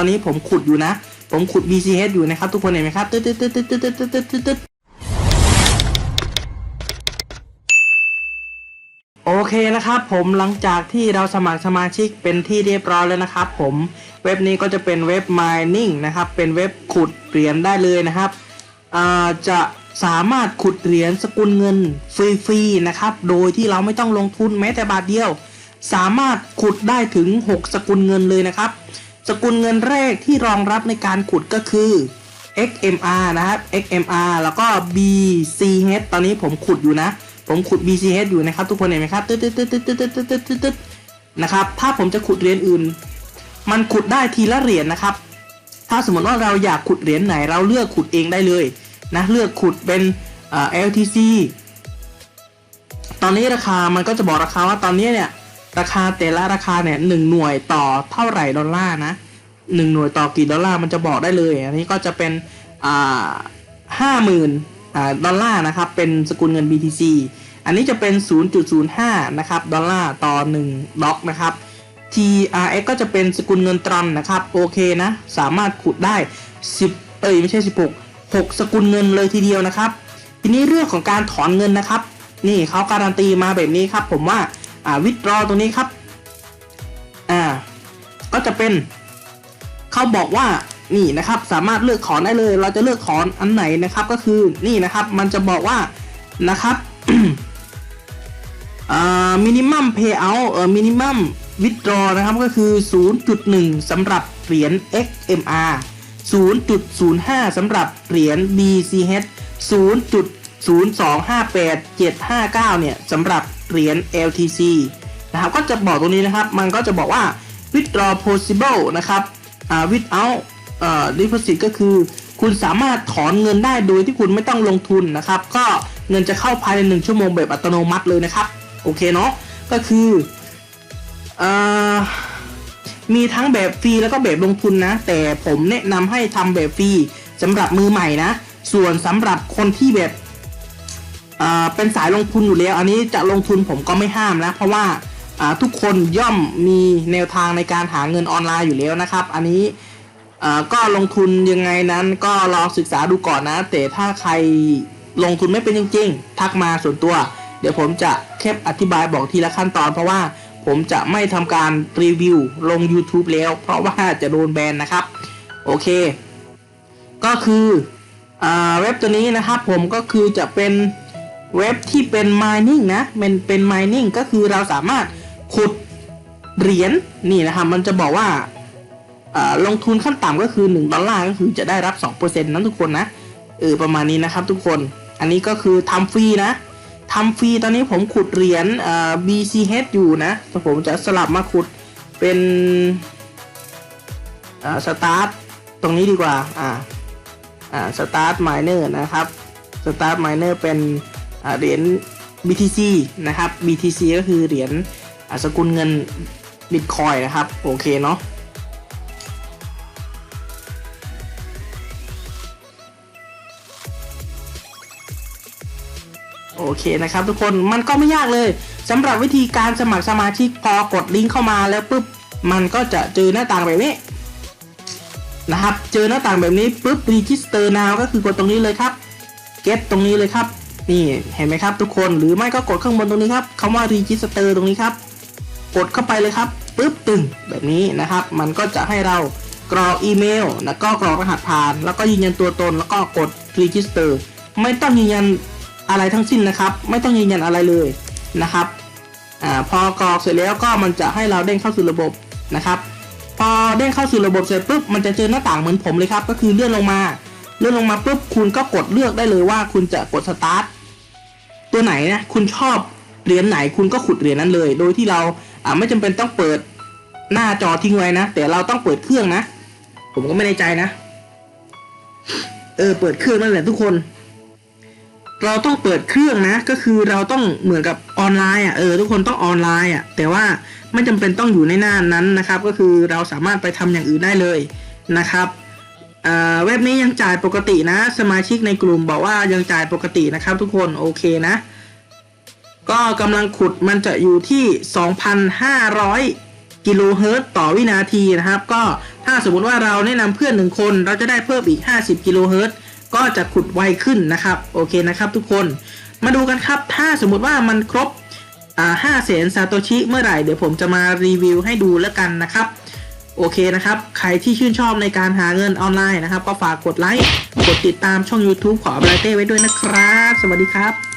ตอนนี้ผมขุดอยู่นะ ผมขุด BCH อยู่นะครับ ทุกคนเห็นไหมครับตึ๊ดตึ๊ดตึ๊ดตึ๊ดตึ๊ดตึ๊ดตึ๊ดตึ๊ดโอเคนะครับผมหลังจากที่เราสมัครสมาชิกเป็นที่เรียบร้อยแล้วนะครับผมเว็บนี้ก็จะเป็นเว็บ mining นะครับ เป็นเว็บขุดเหรียญได้เลยนะครับจะสามารถขุดเหรียญสกุลเงินฟรีๆนะครับ โดยที่เราไม่ต้องลงทุนแม้แต่บาทเดียว สามารถขุดได้ถึง 6 สกุลเงินเลยนะครับ สกุลเงินแรกที่รองรับในการขุดก็คือ XMR นะครับ XMR แล้วก็ BCH ตอนนี้ผมขุดอยู่นะ ผมขุด BCH อยู่นะครับ ทุกคนเห็นไหมครับตึ๊ดตึ๊ดตึ๊ดตึ๊ดตึ๊ดตึ๊ดตึ๊ดตึ๊ดตึ๊ดนะครับ ถ้าผมจะขุดเหรียญอื่น มันขุดได้ทีละเหรียญนะครับ ถ้าสมมติว่าเราอยากขุดเหรียญไหนเราเลือกขุดเองได้เลยนะ เลือกขุดเป็น LTC ตอนนี้ราคามันก็จะบอกราคาว่าตอนนี้เนี่ย ราคาแต่ละราคาเนี่ยหนึ่งหน่วยต่อเท่าไหร่ดอลลาร์นะหนึ่งหน่วยต่อกี่ดอลลาร์มันจะบอกได้เลย อันนี้ก็จะเป็นอ่าห้าหมื่นอ่าดอลลาร์นะครับเป็นสกุลเงิน BTC อันนี้จะเป็น 0.05 นะครับดอลลาร์ต่อ 1ด็อกนะครับ TRX ก็จะเป็นสกุลเงินตรอนนะครับโอเคนะสามารถขุดได้ 10 เอ้ยไม่ใช่ 16 6 สกุลเงินเลยทีเดียวนะครับ ทีนี้เรื่องของการถอนเงินนะครับ นี่เขาการันตีมาแบบนี้ครับ ผมว่า อ่าวิดรอตรงนี้ครับ อ่า ก็จะเป็นเขาบอกว่านี่นะครับ สามารถเลือกถอนได้เลย เราจะเลือกถอนอันไหนนะครับ ก็คือนี่นะครับ มันจะบอกว่านะครับอ่ามินิมัมเพย์เอาเออมินิมัมวิดรอนะครับก็คือ 0.1สำหรับเหรียญ XMR 0.05สำหรับเหรียญ BCH 0258759 เนี่ยสำหรับเหรียญ LTC นะครับก็จะบอกตรงนี้นะครับ มันก็จะบอกว่า withdraw possible นะครับอ่า without เอ่อ deposit ก็คือ คุณสามารถถอนเงินได้โดยที่คุณไม่ต้องลงทุนนะครับ ก็เงินจะเข้าภายใน 1 ชั่วโมงแบบอัตโนมัติเลยนะครับ โอเคเนาะก็คืออมีทั้งแบบฟรีแล้วก็แบบลงทุนนะ แต่ผมแนะนำให้ทำแบบฟรีสำหรับมือใหม่นะ ส่วนสำหรับคนที่แบบ เป็นสายลงทุนอยู่แล้ว อันนี้จะลงทุนผมก็ไม่ห้ามนะ เพราะว่าทุกคนย่อมมีแนวทางในการหาเงินออนไลน์อยู่แล้วนะครับ อันนี้ก็ลงทุนยังไงนั้นก็ลองศึกษาดูก่อนนะ แต่ถ้าใครลงทุนไม่เป็นจริง ๆ ทักมาส่วนตัว เดี๋ยวผมจะแคปอธิบายบอกทีละขั้นตอน เพราะว่าผมจะไม่ทำการรีวิวลง YouTube แล้ว เพราะว่าจะโดนแบนนะครับ โอเค ก็คืออเว็บตัวนี้นะครับผมก็คือจะเป็น เว็บที่เป็น mining นะเป็นเป็น mining ก็คือเราสามารถขุดเหรียญนี่นะครับมันจะบอกว่าลงทุนขั้นต่ำก็คือ 1 ดอลลาร์ก็คือจะได้รับ 2%นั้นทุกคนนะเออประมาณนี้นะครับทุกคน อันนี้ก็คือทำฟรีนะทำฟรีตอนนี้ผมขุดเหรียญ BCH อยู่นะแต่ผมจะสลับมาขุดเป็นสตาร์ทตรงนี้ดีกว่าอ่าอ่าสตาร์ทมเนอร์นะครับสตาร์ทมเนอร์เป็น เหรียญ BTC นะครับ BTC ก็คือเหรียญสกุลเงินบิตคอยนะครับ โอเคเนาะโอเคนะครับทุกคนมันก็ไม่ยากเลยสำหรับวิธีการสมัครสมาชิกพอกดลิงก์เข้ามาแล้วปุ๊บมันก็จะเจอหน้าต่างแบบนี้นะครับ เจอหน้าต่างแบบนี้ปุ๊บ register now ก็คือกดตรงนี้เลยครับ get ตรงนี้เลยครับ นี่เห็นไหมครับทุกคนหรือไม่ก็กดข้างบนตรงนี้ครับคำว่า register ตรงนี้ครับ กดเข้าไปเลยครับปุ๊บตึงแบบนี้นะครับ มันก็จะให้เรากรอกอีเมล แล้วก็กรอกรหัสผ่าน แล้วก็ยืนยันตัวตน แล้วก็กด register ไม่ต้องยืนยันอะไรทั้งสิ้นนะครับ ไม่ต้องยืนยันอะไรเลยนะครับอ่าพอกรอกเสร็จแล้วก็มันจะให้เราเด้งเข้าสู่ระบบนะครับ พอเด้งเข้าสู่ระบบเสร็จปุ๊บมันจะเจอหน้าต่างเหมือนผมเลยครับ ก็คือเลื่อนลงมา เลื่อนลงมาปุ๊บคุณก็กดเลือกได้เลยว่าคุณจะกดสตาร์ท ตัวไหนนะคุณชอบเหรียญไหนคุณก็ขุดเหรียญนั้นเลย โดยที่เราอ่าไม่จำเป็นต้องเปิดหน้าจอทิ้งไว้นะ แต่เราต้องเปิดเครื่องนะ ผมก็ไม่ในใจนะ เออ เปิดเครื่องนั่นแหละทุกคน เราต้องเปิดเครื่องนะ ก็คือเราต้องเหมือนกับออนไลน์อะ เออ ทุกคนต้องออนไลน์อะ แต่ว่าไม่จำเป็นต้องอยู่ในหน้านั้นนะครับ ก็คือเราสามารถไปทำอย่างอื่นได้เลยนะครับ เว็บนี้ยังจ่ายปกตินะ สมาชิกในกลุ่มบอกว่ายังจ่ายปกตินะครับทุกคนโอเคนะ ก็กำลังขุดมันจะอยู่ที่ 2,500 กิโลเฮิรตซ์ต่อวินาทีนะครับ ก็ถ้าสมมติว่าเราแนะนำเพื่อนหนึ่งคน เราจะได้เพิ่มอีก 50 กิโลเฮิรตซ์ก็จะขุดไวขึ้นนะครับ โอเคนะครับทุกคนมาดูกันครับถ้าสมมติว่ามันครบห้าแสนซาโตชิเมื่อไหร่เดี๋ยวผมจะมารีวิวให้ดูแล้วกันนะครับ โอเคนะครับ ใครที่ชื่นชอบในการหาเงินออนไลน์นะครับ ก็ฝากกดไลค์ กดติดตามช่อง YouTube ขออบไลเต้ไว้ด้วยนะครับ สวัสดีครับ